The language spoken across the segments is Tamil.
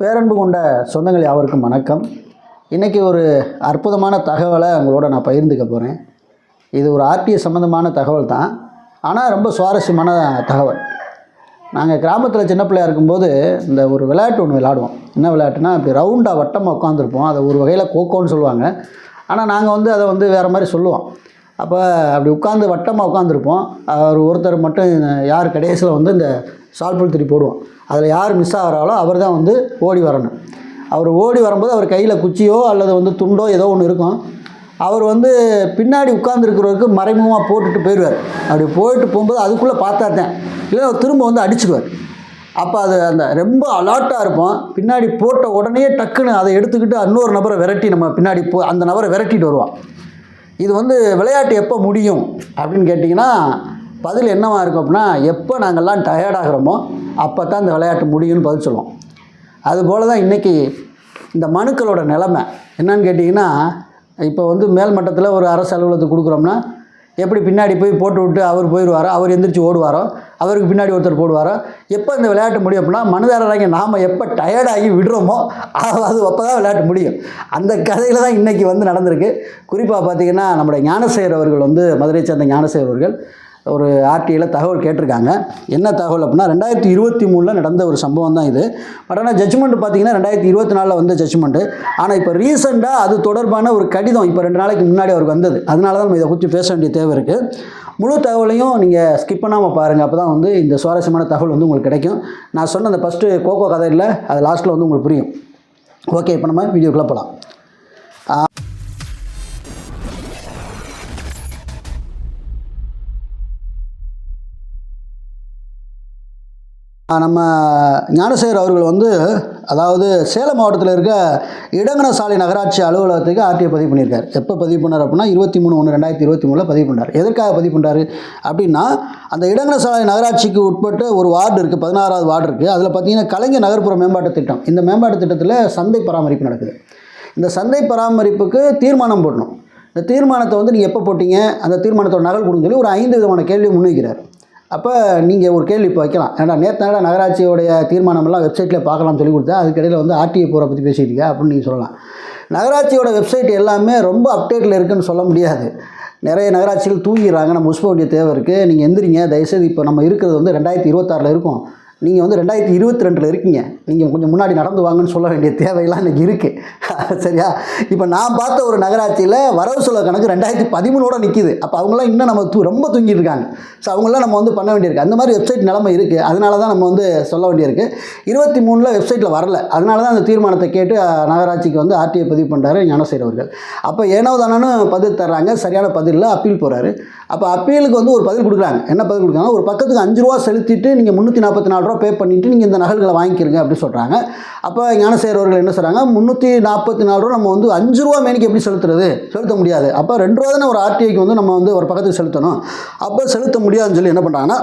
பேரன்பு கொண்ட சொந்தங்கள் யாவருக்கும் வணக்கம். இன்றைக்கி ஒரு அற்புதமான தகவலை உங்களோட நான் பகிர்ந்துக்க போகிறேன் இது ஒரு ஆர்டிஐ சம்மந்தமான தகவல் தான். ஆனால் ரொம்ப சுவாரஸ்யமான தகவல். நாங்கள் கிராமத்தில் சின்ன பிள்ளையா இருக்கும்போது இந்த ஒரு விளையாட்டு ஒன்று விளையாடுவோம். என்ன விளையாட்டுனா இப்போ ரவுண்டாக வட்டமாக உட்காந்துருப்போம் அதை ஒரு வகையில் கோக்கோன்னு சொல்லுவாங்க. ஆனால் நாங்கள் வந்து அதை வந்து வேறு மாதிரி சொல்லுவோம். அப்போ அப்படி உட்காந்து வட்டமாக உட்காந்துருப்போம் அவர் ஒருத்தர் மட்டும் யார் கடைசியில் வந்து இந்த சால்புல் திரி போடுவோம் அதில் யார் மிஸ் ஆகிறாலோ அவர் தான் வந்து ஓடி வரணும். அவர் ஓடி வரும்போது அவர் கையில் குச்சியோ அல்லது வந்து துண்டோ ஏதோ ஒன்று இருக்கும். அவர் வந்து பின்னாடி உட்காந்துருக்கிறவருக்கு மறைமுகமாக போட்டுட்டு போயிடுவார். அப்படி போயிட்டு போகும்போது அதுக்குள்ளே பார்த்தாத்தேன் இல்லை அவர் திரும்ப வந்து அடிச்சுக்குவார். அப்போ அது அந்த ரொம்ப அலாட்டாக இருப்போம். பின்னாடி போட்ட உடனே டக்குன்னு அதை எடுத்துக்கிட்டு இன்னொரு நபரை விரட்டி நம்ம பின்னாடி போ அந்த நபரை விரட்டிட்டு வருவான். இது வந்து விளையாட்டு எப்போ முடியும் அப்படின்னு கேட்டிங்கன்னா பதில் என்னவா இருக்கும் அப்படின்னா எப்போ நாங்கள்லாம் டயர்டாகிறோமோ அப்போ தான் இந்த விளையாட்டு முடியும்னு பதில் சொல்லுவோம். அதுபோல் தான் இன்றைக்கி இந்த மனுக்களோட நிலமை. என்னன்னு கேட்டிங்கன்னா இப்போ வந்து மேல் மட்டத்தில் ஒரு அரசு அலுவலகத்துக்கு கொடுக்குறோம்னா எப்படி பின்னாடி போய் போட்டு விட்டு அவர் போயிடுவாரோ அவர் எந்திரிச்சு ஓடுவாரோ அவருக்கு பின்னாடி ஒருத்தர் போடுவாரோ எப்போ இந்த விளையாட்டு முடியும் அப்படின்னா மனுதாரராகி நாம் எப்போ டயர்டாகி விடுறோமோ அது அப்போ தான் விளையாட்டு முடியும். அந்த கதையில் தான் இன்றைக்கி வந்து நடந்திருக்கு. குறிப்பாக பார்த்தீங்கன்னா நம்முடைய ஞானசேகர் அவர்கள் வந்து மதுரை சேர்ந்த ஞானசேகர் அவர்கள் ஒரு ஆர்டிஐயில் தகவல் கேட்டிருக்காங்க. என்ன தகவல் அப்படின்னா ரெண்டாயிரத்தி இருபத்தி மூணில் நடந்த ஒரு சம்பவம் தான் இது. பட் ஆனால் ஜட்ஜ்மெண்ட் பார்த்தீங்கன்னா ரெண்டாயிரத்தி இருபத்தி நாலில் வந்த ஜட்ஜ்மெண்ட்டு ஆனால் இப்போ ரீசெண்டாக அது தொடர்பான ஒரு கடிதம் இப்போ ரெண்டு நாளைக்கு முன்னாடி அவருக்கு வந்தது. அதனால தான் நம்ம இதை குறித்து பேச வேண்டிய தேவை இருக்குது முழு தகவலையும் நீங்கள் ஸ்கிப் பண்ணாமல் பாருங்கள் அப்போ தான் வந்து இந்த சுவாரஸ்யமான தகவல் வந்து உங்களுக்கு கிடைக்கும். நான் சொன்ன அந்த ஃபஸ்ட்டு கோகோ கதை இல்லை அது லாஸ்ட்டில் வந்து உங்களுக்கு புரியும். ஓகே இப்போ நம்ம வீடியோக்குள்ளே போகலாம் நம்ம ஞானசேகர் அவர்கள் வந்து அதாவது சேலம் மாவட்டத்தில் இருக்க இடங்கனசாலை நகராட்சி அலுவலகத்துக்கு ஆர்டிஐ பதிவு பண்ணியிருக்காரு. எப்போ பதிவு பண்ணார் அப்படின்னா இருபத்தி மூணு ஒன்று ரெண்டாயிரத்தி இருபத்தி மூணில் பதிவு பண்ணார். எதற்காக பதிவு பண்ணார்? அப்படின்னா அந்த இடங்கனசாலை நகராட்சிக்கு உட்பட்டு ஒரு வார்டு இருக்குது பதினாறாவது வார்டு இருக்குது அதில் பார்த்தீங்கன்னா கலைஞர் நகர்ப்புற மேம்பாட்டு திட்டம். இந்த மேம்பாட்டு திட்டத்தில் சந்தை பராமரிப்பு நடக்குது. இந்த சந்தை பராமரிப்புக்கு தீர்மானம் போடணும். இந்த தீர்மானத்தை வந்து நீங்கள் எப்போ போட்டீங்க? அந்த தீர்மானத்தோட நகல் கொடுங்க சொல்லி ஒரு ஐந்து விதமான கேள்வி முன்வைக்கிறார். அப்போ நீங்கள் ஒரு கேள்வி இப்போ வைக்கலாம். ஏன்னா நேற்று நகராட்சியோடைய தீர்மானமெல்லாம் வெப்சைட்டில் பார்க்கலாம்னு சொல்லி கொடுத்தா அதுக்கிடையில் வந்து ஆர்டிஐ போகிற பற்றி பேசிட்டீங்க அப்படின்னு நீங்கள் சொல்லலாம். நகராட்சியோட வெப்சைட் எல்லாமே ரொம்ப அப்டேட்டில் இருக்குதுன்னு சொல்ல முடியாது. நிறைய நகராட்சிகள் தூங்கிடுறாங்க. நம்ம உஸ்ப வேண்டிய தேவை இருக்குது நீங்கள் எந்திரிங்க. தயவுசெய்து இப்போ நம்ம இருக்கிறது வந்து ரெண்டாயிரத்தி இருபத்தாறில் இருக்கும். நீங்கள் வந்து ரெண்டாயிரத்தி இருபத்தி ரெண்டில் இருக்கீங்க. நீங்கள் கொஞ்சம் முன்னாடி நடந்து வாங்கன்னு சொல்ல வேண்டிய தேவையெல்லாம் இன்றைக்கி இருக்குது சரியா? இப்போ நான் பார்த்த ஒரு நகராட்சியில் வரவு செலவு கணக்கு ரெண்டாயிரத்தி பதிமூணோட நிற்கிது அப்போ அவங்களாம் இன்னும் நம்ம தூ ரொம்ப தூங்கிட்டு இருக்காங்க. ஸோ அவங்களாம் நம்ம வந்து பண்ண வேண்டியிருக்கு. அந்த மாதிரி வெப்சைட் நிலைமை இருக்குது அதனால தான் நம்ம வந்து சொல்ல வேண்டியிருக்கு. இருபத்தி மூணில் வெப்சைட்டில் வரல. அதனால தான் அந்த தீர்மானத்தை கேட்டு நகராட்சிக்கு வந்து ஆர்டிஐ பதிவு பண்ணுறாரு ஞானசேகர் அவர்கள். அப்போ ஏனோ தானோன்னு பதில் தர்றாங்க. சரியான பதிலில் அப்பீல் போகிறாரு அப்போ அப்பீலுக்கு வந்து ஒரு பதில் கொடுக்குறாங்க. என்ன பதில் கொடுக்குறாங்க ஒரு பக்கத்துக்கு அஞ்சு ரூபா செலுத்திட்டு நீங்கள் முந்நூற்றி நாற்பத்தி நாலு ரூபா பே பண்ணிவிட்டு நீங்கள் இந்த நகல்களை வாங்கிக்கிறங்க அப்படின்னு சொல்கிறாங்க அப்போ ஞானசேகர் அவர்கள் என்ன சொல்கிறாங்க முந்நூற்றி நாற்பத்தி நாலு ரூபா நம்ம வந்து அஞ்சு ரூபா மேனிக்கு எப்படி செலுத்துறது? செலுத்த முடியாது. அப்போ ரெண்டு ரூபா தானே ஒரு ஆர்டிஐக்கு வந்து நம்ம வந்து ஒரு பக்கத்துக்கு செலுத்தணும். அப்போ செலுத்த முடியாதுன்னு சொல்லி என்ன பண்ணுறாங்கன்னா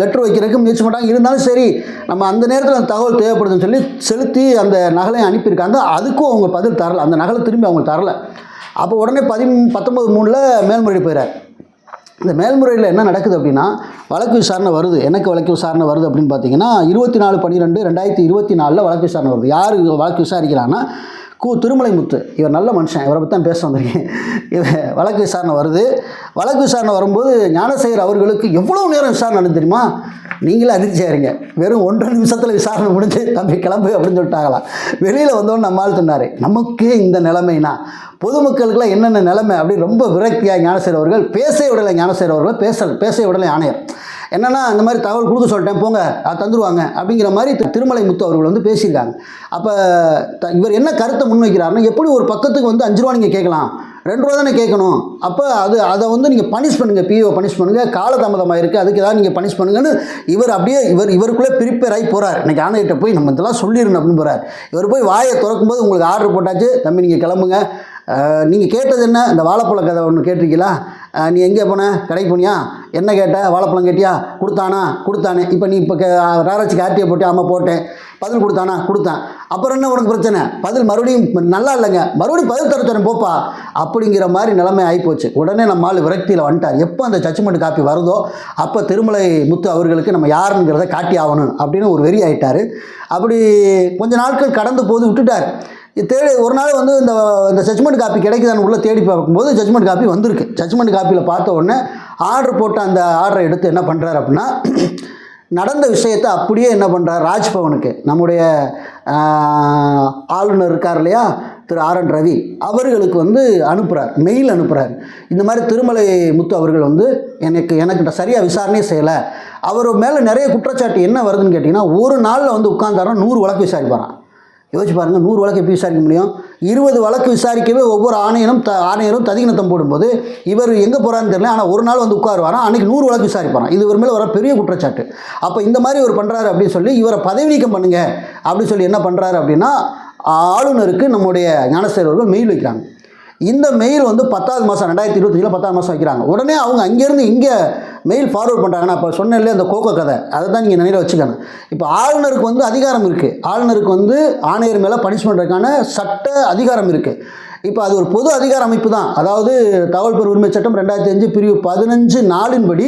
லெட்டர் வைக்கிறதுக்கு முயற்சி பண்ணுறாங்க இருந்தாலும் சரி நம்ம அந்த நேரத்தில் அந்த தகவல் தேவைப்படுதுன்னு சொல்லி செலுத்தி அந்த நகலை அனுப்பியிருக்காங்க. அதுக்கும் அவங்க பதில் தரல. அந்த நகலை திரும்பி அவங்க தரல. அப்போ உடனே பதி பத்தொம்பது மூணில் மேல்முறையீடு போயிறார். இந்த மேல்முறையில் என்ன நடக்குது அப்படின்னா வழக்கு விசாரணை வருது. எனக்கு வழக்கு விசாரணை வருது அப்படின்னு பார்த்தீங்கன்னா இருபத்தி நாலு பன்னிரெண்டு ரெண்டாயிரத்தி இருபத்தி நாலில் வழக்கு விசாரணை வருது. யார் வழக்கு விசாரிக்கிறான்னா கு திருமலைமுத்து. இவர் நல்ல மனுஷன். இவரை பற்றி தான் பேச வந்திருக்கேன். இவர் வழக்கு விசாரணை வருது. வழக்கு விசாரணை வரும்போது ஞானசேகர் அவர்களுக்கு எவ்வளோ நேரம் விசாரணை நடந்து தெரியுமா? நீங்களே அதிர்ச்சியாருங்க வெறும் ஒன்றரை நிமிஷத்தில் விசாரணை முடிஞ்சு தம்பி கிளம்பு அப்படின்னு சொல்லிட்டாங்களாம் வெளியில் வந்தோன்னு நம்மால் சொன்னார் நமக்கே இந்த நிலைமைனா பொதுமக்களுக்கெல்லாம் என்னென்ன நிலைமை? அப்படி ரொம்ப விரக்தியாக ஞானசேகர் அவர்கள் பேச விடலை. ஞானசேகர் அவர்கள் பேச பேச விடலை ஆணையர் என்னென்னா அந்த மாதிரி தகவல் கொடுக்க சொல்லிட்டேன் போங்க அது தந்துருவாங்க. அப்படிங்கிற மாதிரி திருமலை முத்து அவர்கள் வந்து பேசியிருக்காங்க. அப்போ த இவர் என்ன கருத்தை முன்வைக்கிறாருன்னா எப்படி ஒரு பக்கத்துக்கு வந்து அஞ்சு ரூபா நீங்கள் கேட்கலாம்? ரெண்டு ரூபா தானே கேட்கணும். அப்போ அது அதை வந்து நீங்கள் பனிஷ் பண்ணுங்கள் பிஓ பனிஷ் பண்ணுங்கள் காலதாமதமாக இருக்குது அதுக்கு ஏதாவது நீங்கள் பனிஷ் பண்ணுங்கன்னு இவர் அப்படியே இவர் இவருக்குள்ளே ப்ரிப்பேர் ஆகி போகிறார் இன்றைக்கி ஆணையிட்ட போய் நம்ம இதெல்லாம் சொல்லிடணும் அப்படின்னு போகிறார் இவர் போய் வாயை திறக்கும்போது உங்களுக்கு ஆர்டர் போட்டாச்சு. தம்பி நீங்கள் கிளம்புங்க. நீங்கள் கேட்டது என்ன? இந்த வாழைப்பழ கதை ஒன்று கேட்டிருக்கீங்களா? நீ எங்கே போன? கடைக்கு போனியா? என்ன கேட்ட? வாழைப்பழம் கேட்டியா? கொடுத்தானா? கொடுத்தானே. இப்போ நீ இப்போ ராராட்சிக்கு ஆர்டியை போட்டு ஆமாம் போட்டேன். பதில் கொடுத்தானா? கொடுத்தான். அப்புறம் என்ன உனக்கு பிரச்சனை? பதில் மறுபடியும் நல்லா இல்லைங்க. மறுபடியும் பதில் தர போப்பா. அப்படிங்கிற மாதிரி நிலைமை ஆகிப்போச்சு உடனே நம்ம ஆள் விரக்தியில் வந்துட்டார். எப்போ அந்த சச்மெண்ட் காப்பி வருதோ அப்போ திருமலை முத்து அவர்களுக்கு நம்ம யாருங்கிறத காட்டி ஆகணும் அப்படின்னு ஒரு வெறி ஆயிட்டார். அப்படி கொஞ்ச நாட்கள் கடந்து போது விட்டுட்டார். தேடி ஒரு நாள் வந்து இந்த இந்த ஜட்மெண்ட் காப்பி கிடைக்குதான்னு உள்ளே தேடி பார்க்கும்போது ஜட்மெண்ட் காப்பி வந்திருக்கு. ஜட்மெண்ட் காப்பியில் பார்த்த உடனே ஆர்டர் போட்ட அந்த ஆர்டரை எடுத்து என்ன பண்ணுறாரு அப்படின்னா நடந்த விஷயத்தை அப்படியே என்ன பண்ணுறார் ராஜ்பவனுக்கு. நம்முடைய ஆளுநர் இருக்கார் இல்லையா திரு ஆர் என் ரவி அவர்களுக்கு வந்து அனுப்புகிறார் மெயில் அனுப்புகிறார் இந்த மாதிரி திருமலை முத்து அவர்கள் வந்து எனக்கு எனக்கிட்ட சரியாக விசாரணையே செய்யலை. அவர் மேலே நிறைய குற்றச்சாட்டு என்ன வருதுன்னு கேட்டிங்கன்னா ஒரு நாளில் வந்து உட்காந்தாரம் நூறு வழக்கு விசாரிப்பாரான் யோசிச்சு பாருங்கள் நூறு வழக்கு எப்படி விசாரிக்க முடியும்? இருபது வழக்கு விசாரிக்கவே ஒவ்வொரு ஆணையரும் த ஆணையரும் ததிகினத்தம் போடும்போது இவர் எங்கே போகிறான்னு தெரியல ஆனால் ஒரு நாள் வந்து உட்காருவாராம் அன்றைக்கி நூறு வழக்கு விசாரிப்பாராம். இது இவர் மேலே வர பெரிய குற்றச்சாட்டு. அப்போ இந்த மாதிரி இவர் பண்ணுறாரு அப்படின்னு சொல்லி இவரை பதவி நீக்கம் பண்ணுங்கள் அப்படின்னு சொல்லி என்ன பண்ணுறாரு அப்படின்னா ஆளுநருக்கு நம்முடைய ஞானசேகர் அவர்கள் மெயில் வைக்கிறாங்க. இந்த மெயில் வந்து பத்தாவது மாதம் ரெண்டாயிரத்தி இருபத்தஞ்சில் பத்தாவது மாதம் வைக்கிறாங்க. உடனே அவங்க அங்கேருந்து இங்கே மெயில் ஃபார்வர்ட் பண்ணுறாங்க இப்போ சொன்னேன்ல அந்த கோகோ கதை அதை தான் நீங்கள் நினைவில் வச்சுக்கணும். இப்போ ஆளுநருக்கு வந்து அதிகாரம் இருக்குது ஆளுநருக்கு வந்து ஆணையர் மேலே பனிஷ் பண்ணுறதுக்கான சட்ட அதிகாரம் இருக்குது இப்போ அது ஒரு பொது அதிகார அமைப்பு தான். அதாவது தகவல் பெறும் உரிமை சட்டம் ரெண்டாயிரத்தி அஞ்சு பிரிவு பதினஞ்சு நாளின்படி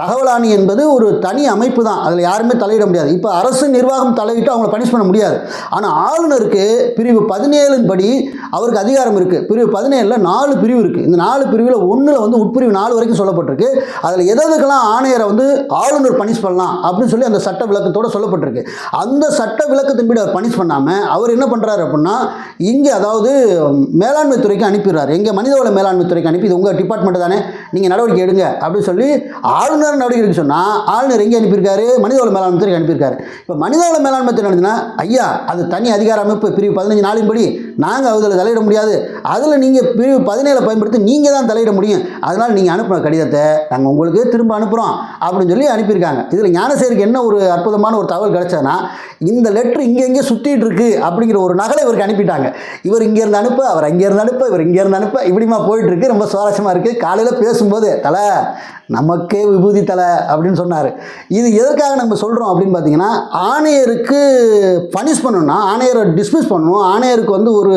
தகவல் ஆணி என்பது ஒரு தனி அமைப்பு தான். அதில் யாருமே தலையிட முடியாது. இப்போ அரசு நிர்வாகம் தலையிட்டு அவங்கள பனிஷ் பண்ண முடியாது. ஆனால் ஆளுநருக்கு பிரிவு பதினேழின் படி அவருக்கு அதிகாரம் இருக்குது பிரிவு பதினேழில் நாலு பிரிவு இருக்குது இந்த நாலு பிரிவில் ஒன்றில் வந்து உட்பிரிவு நாலு வரைக்கும் சொல்லப்பட்டிருக்கு. அதில் எதுக்கெல்லாம் ஆணையரை வந்து ஆளுநர் பனிஷ் பண்ணலாம் அப்படின்னு சொல்லி அந்த சட்ட விளக்கத்தோடு சொல்லப்பட்டிருக்கு. அந்த சட்ட விளக்கத்தின்படி அவர் பனிஷ் பண்ணாமல் அவர் என்ன பண்ணுறாரு அப்படின்னா இங்கே அதாவது மேலாண்மை துறைக்கு அனுப்பிடுறாரு. எங்கள் மனிதவள மேலாண்மை துறைக்கு அனுப்பி இது உங்கள் டிபார்ட்மெண்ட் தானே நீங்கள் நடவடிக்கை எடுங்க அப்படின்னு சொல்லி ஆளுநர் நடவடிக்கை எடுக்க சொன்னால் ஆளுநர் எங்கே அனுப்பியிருக்காரு? மனிதவள மேலாண்மை துறைக்கு அனுப்பியிருக்காரு. இப்போ மனிதவள மேலாண்மை துறை ஐயா அது தனி அதிகார அமைப்பு பிரிவு பதினஞ்சு நாளின்படி நாங்கள் அதில் தலையிட முடியாது. அதில் நீங்கள் பிரிவு பதினேழை பயன்படுத்தி நீங்கள் தான் தலையிட முடியும். அதனால் நீங்கள் அனுப்பின கடிதத்தை நாங்கள் உங்களுக்கு திரும்ப அனுப்புகிறோம் அப்படின்னு சொல்லி அனுப்பியிருக்காங்க. இதில் ஞானசேருக்கு என்ன ஒரு அற்புதமான ஒரு தகவல் கிடைச்சதுன்னா இந்த லெட்ரு இங்கே எங்கே சுற்றிட்டு இருக்கு அப்படிங்கிற ஒரு நகலை இவருக்கு அனுப்பிட்டாங்க. இவர் இங்கேருந்து அனுப்ப அவர் அங்கேருந்து அனுப்ப இவர் இங்கேருந்து அனுப்ப இப்படிமா போயிட்டுருக்கு ரொம்ப சுவாரஸ்யமாக இருக்குது காலையில் பேசும்போது தலை நமக்கே விபூதி தலை அப்படின்னு சொன்னார். இது எதற்காக நம்ம சொல்கிறோம் அப்படின்னு பார்த்தீங்கன்னா ஆணையருக்கு பனிஷ் பண்ணணும்னா ஆணையரை டிஸ்மிஸ் பண்ணணும். ஆணையருக்கு வந்து ஒரு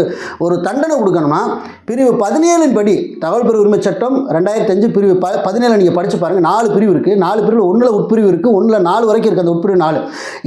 ஒரு தண்டனை கொடுக்கணும்னா பிரிவு பதினேழின் படி தகவல் பிரிவு உரிமை சட்டம் ரெண்டாயிரத்தி அஞ்சு பிரிவு ப பதினேழு நீங்கள் படித்து பாருங்கள் நாலு பிரிவு இருக்குது நாலு பிரிவில் ஒன்றில் உட்பிரிவு இருக்குது ஒன்றில் நாலு வரைக்கும் இருக்குது அந்த உட்பிரிவு நாலு.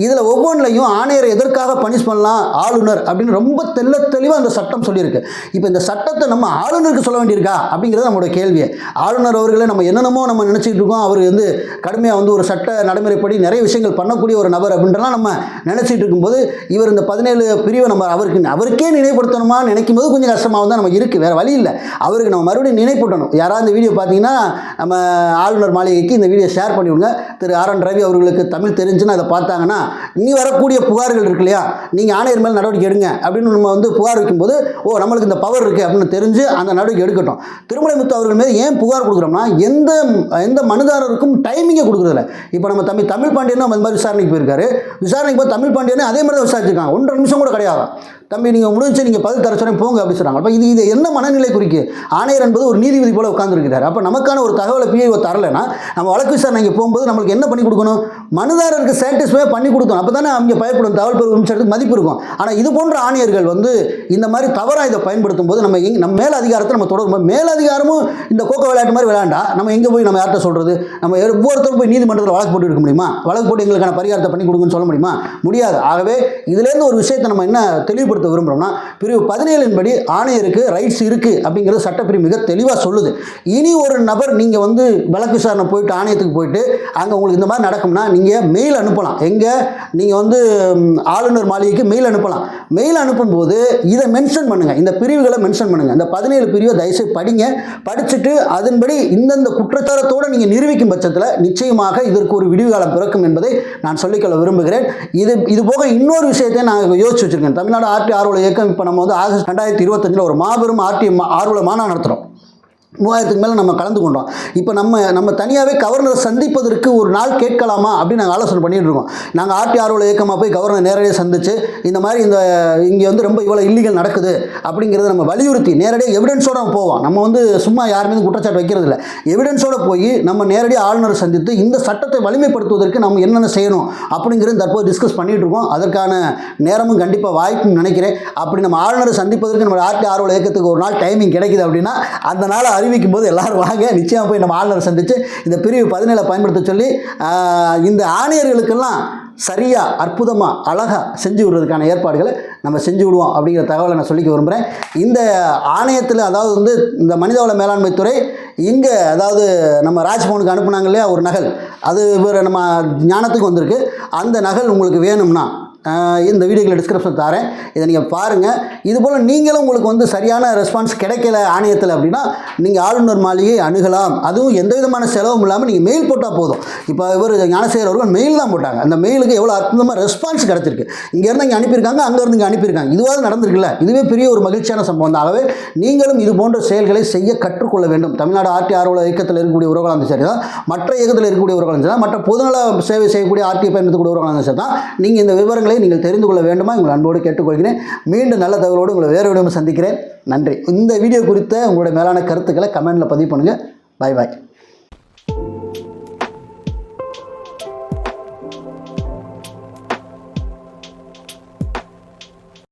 இதில் ஒவ்வொன்றிலையும் ஆணையரை எதற்காக பனிஷ் பண்ணலாம்? ஆளுநர் அப்படின்னு ரொம்ப தெல்ல தெளிவாக அந்த சட்டம் சொல்லியிருக்கு. இப்போ இந்த சட்டத்தை நம்ம ஆளுநருக்கு சொல்ல வேண்டியிருக்கா? அப்படிங்கிறது நம்மளோட கேள்வியை. ஆளுநர் அவர்களை நம்ம என்னென்னமோ நம்ம நினச்சிக்கிட்டு இருக்கோம். அவர் வந்து கடுமையாக வந்து ஒரு சட்ட நடைமுறைப்படி நிறைய விஷயங்கள் பண்ணக்கூடிய ஒரு நபர் அப்படின்றலாம் நம்ம நினச்சிட்டு இருக்கும்போது இவர் இந்த பதினேழு பிரிவை நம்ம அவருக்கு அவருக்கே நினைப்படுத்தணுமா நினைக்கும் போது கொஞ்சம் கஷ்டமாக தான் நமக்கு இருக்குது வேறு வழி இல்லை. அவருக்கு நம்ம மறுபடியும் நினைப்பூட்டணும். யாராவது இந்த வீடியோ பார்த்தீங்கன்னா நம்ம ஆளுநர் மாளிகைக்கு இந்த வீடியோ ஷேர் பண்ணிவிடுங்க. திரு ஆர் என் ரவி அவர்களுக்கு தமிழ் தெரிஞ்சுன்னு அதை பார்த்தாங்கன்னா இனி வரக்கூடிய புகார்கள் இருக்கு இல்லையா? நீங்கள் ஆணையர் மேல் நடவடிக்கை எடுங்க அப்படின்னு நம்ம வந்து புகார் வைக்கும்போது ஓ நம்மளுக்கு இந்த பவர் இருக்குது அப்படின்னு தெரிஞ்சு அந்த நடவடிக்கை எடுக்கட்டும். திருமலைமுத்து அவர்கள் மீது ஏன் புகார் கொடுக்குறோம்னா எந்த எந்த மனுதாரருக்கும் டைமிங்கை கொடுக்குறதில்ல. இப்போ நம்ம தமிழ் தமிழ் பாண்டியனும் அந்த மாதிரி விசாரணைக்கு போயிருக்காரு. விசாரணைக்கு போய் தமிழ் பாண்டியனே அதே மாதிரி தான் விசாரிச்சிருக்காங்க. ஒன்றரை நிமிஷம் கூட கிடையாது. தம்பி நீங்கள் முடிஞ்சு நீங்கள் பதில் தர சொன்னேன் போங்க அப்படி சொன்னாங்க அப்போ இது இது என்ன மனநிலை குறிக்கு? ஆணையர் என்பது ஒரு நீதிபதி போல உட்கார்ந்துருக்கிறார். அப்போ நமக்கான ஒரு தகவலை பிஐஓ தரலைன்னா நம்ம வழக்கு விசாரணைக்கு போகும்போது நம்மளுக்கு என்ன பண்ணி கொடுக்கணும்? மனுதாரருக்கு சாட்டிஸ்ஃபை பண்ணி கொடுக்கணும். அப்போ தானே அவங்க பயப்படும். தகவல் பெறும் நிமிஷத்துக்கு மதிப்பு இருக்கும். ஆனால் இது போன்ற ஆணையர்கள் வந்து இந்த மாதிரி தவறாக இதை பயன்படுத்தும் போது நம்ம எங்க நம்ம மேலதிகாரத்தை நம்ம தொடரும் மேலதிகாரமும் இந்த விளையாட்டு மாதிரி விளையாண்டா நம்ம எங்கே போய் நம்ம யார்கிட்ட சொல்கிறது நம்ம ஒவ்வொருத்தரும் போய் நீதிமன்றத்தில் வழக்கு போட்டு இருக்க முடியுமா? வழக்கு போட்டு எங்களுக்கான பரிகாரத்தை பண்ணி கொடுங்கன்னு சொல்ல முடியுமா? முடியாது. ஆகவே இதுலேருந்து ஒரு விஷயத்தை நம்ம என்ன தெளிவுபடுத்த விரும்புகிறோம்னா பிரிவு பதினேழின்படி ஆணையருக்கு ரைட்ஸ் இருக்குது அப்படிங்கிறது சட்டப்பிரிவு மிக தெளிவாக சொல்லுது. இனி ஒரு நபர் நீங்கள் வந்து வழக்கு விசாரணை போயிட்டு ஆணையத்துக்கு போயிட்டு அங்கே உங்களுக்கு இந்த மாதிரி நடக்கும்னா நீங்கள் மெயில் அனுப்பலாம். எங்கே? நீங்கள் வந்து ஆளுநர் மாளிகைக்கு மெயில் அனுப்பலாம். மெயில் அனுப்பும்போது இதை மென்ஷன் பண்ணுங்கள் இந்த பிரிவுகளை மென்ஷன் பண்ணுங்கள் இந்த பதினேழு பிரிவை தயவுசெய்து படிங்க. படிச்சுட்டு அதன்படி இந்தந்த குற்றச்சாரத்தோடு நீங்கள் நிரூபிக்கும் பட்சத்தில் நிச்சயமாக இதற்கு ஒரு விடுவிகாலம் பிறக்கும் என்பதை நான் சொல்லிக்கொள்ள விரும்புகிறேன். இது இது போக இன்னொரு விஷயத்தை நான் யோசிச்சு வச்சுருக்கேன். தமிழ்நாடு ஆர்டி ஆர்வல இயக்கம் இப்போ நம்ம வந்து ஆகஸ்ட் ரெண்டாயிரத்தி இருபத்தஞ்சில் ஒரு மாபெரும் ஆர்டி ஆர்வல மாநாடு நடத்துகிறோம் மூவாயிரத்துக்கு மேலே நம்ம கலந்து கொண்டோம். இப்போ நம்ம நம்ம தனியாகவே கவர்னரை சந்திப்பதற்கு ஒரு நாள் கேட்கலாமா அப்படின்னு நாங்கள் ஆலோசனை பண்ணிகிட்டு இருக்கோம். நாங்கள் ஆர்டி ஆர்வல இயக்கமாக போய் கவர்னர் நேரடியாக சந்திச்சு இந்த மாதிரி இந்த இங்கே வந்து ரொம்ப இவ்வளோ இல்லீகல் நடக்குது அப்படிங்கிறத நம்ம வலியுறுத்தி நேரடியாக எவிடன்ஸோட நம்ம போவோம். நம்ம வந்து சும்மா யாருமே குற்றச்சாட்டு வைக்கிறது இல்லை. எவிடன்ஸோட போய் நம்ம நேரடியாக ஆளுநரை சந்தித்து இந்த சட்டத்தை வலிமைப்படுத்துவதற்கு நம்ம என்னென்ன செய்யணும் அப்படிங்கிறது தற்போது டிஸ்கஸ் பண்ணிகிட்டு இருக்கோம். அதற்கான நேரமும் கண்டிப்பாக வாய்ப்புன்னு நினைக்கிறேன். அப்படி நம்ம ஆளுநரை சந்திப்பதற்கு நம்ம ஆர்டி ஆர்வல இயக்கத்துக்கு ஒரு நாள் டைமிங் கிடைக்குது அப்படின்னா அந்த நாளை அறிவிக்கும் போது எல்லாரும் வாங்க நிச்சயமாக போய் நம்ம ஆளுநர் சந்தித்து இந்த பிரிவு பதினேழை பயன்படுத்த சொல்லி இந்த ஆணையர்களுக்கெல்லாம் சரியாக அற்புதமாக அழகாக செஞ்சு விடுறதுக்கான ஏற்பாடுகளை நம்ம செஞ்சு விடுவோம் அப்படிங்கிற தகவலை நான் சொல்லிக்க விரும்புகிறேன் இந்த ஆணையத்தில் அதாவது வந்து இந்த மனிதவள மேலாண்மை துறை இங்கே அதாவது நம்ம ராஜ்பவனுக்கு அனுப்புனாங்க இல்லையா ஒரு நகல். அது வேறு நம்ம ஞானத்துக்கு வந்திருக்கு. அந்த நகல் உங்களுக்கு வேணும்னா இந்த வீடியோக்களை டிஸ்கிரிப்ஷன் தரேன். இதை நீங்கள் பாருங்கள் இதுபோல் நீங்களும் உங்களுக்கு வந்து சரியான ரெஸ்பான்ஸ் கிடைக்கல ஆணையத்தில் அப்படின்னா நீங்கள் ஆளுநர் மாளிகை அணுகலாம். அதுவும் எந்த விதமான செலவும் இல்லாமல் நீங்கள் மெயில் போட்டால் போதும். இப்போ இவர் ஞானசேகர் அவர்கள் மெயில் தான் போட்டாங்க. அந்த மெயிலுக்கு எவ்வளோ அற்புதமாக ரெஸ்பான்ஸ் கிடச்சிருக்கு. இங்கேருந்து இங்கே அனுப்பியிருக்காங்க அங்கேருந்து இங்கே அனுப்பியிருக்காங்க. இதுவாக நடந்திருக்குல்ல. இதுவே பெரிய ஒரு மகிழ்ச்சியான சம்பவம் தான். ஆகவே நீங்களும் இது போன்ற செயல்களை செய்ய கற்றுக்கொள்ள வேண்டும். தமிழ்நாடு ஆர்டி ஆர்வல இயக்கத்தில் இருக்கக்கூடிய உறவுகளாக சரி தான். மற்ற இயக்கத்தில் இருக்கக்கூடிய உறவுகளாக சரி தான். மற்ற பொதுநல சேவை செய்யக்கூடிய ஆர்டி பயன்படுத்தக்கூடிய உறவுகளாக இருந்தாலும் சரி தான். நீங்கள் இந்த விவரங்களை நீங்கள் தெரிந்து கொள்ள வேண்டுமா? உங்கள் அன்போடு கேட்டுக்கொள்கிறேன். மீண்டும் நல்ல தகவலோடு உங்களை வேறு விடவும் சந்திக்கிறேன். நன்றி. இந்த வீடியோ குறித்த உங்களுடைய மேலான கருத்துக்களை கமெண்டில் பதிவு பண்ணுங்கள் பாய் பாய்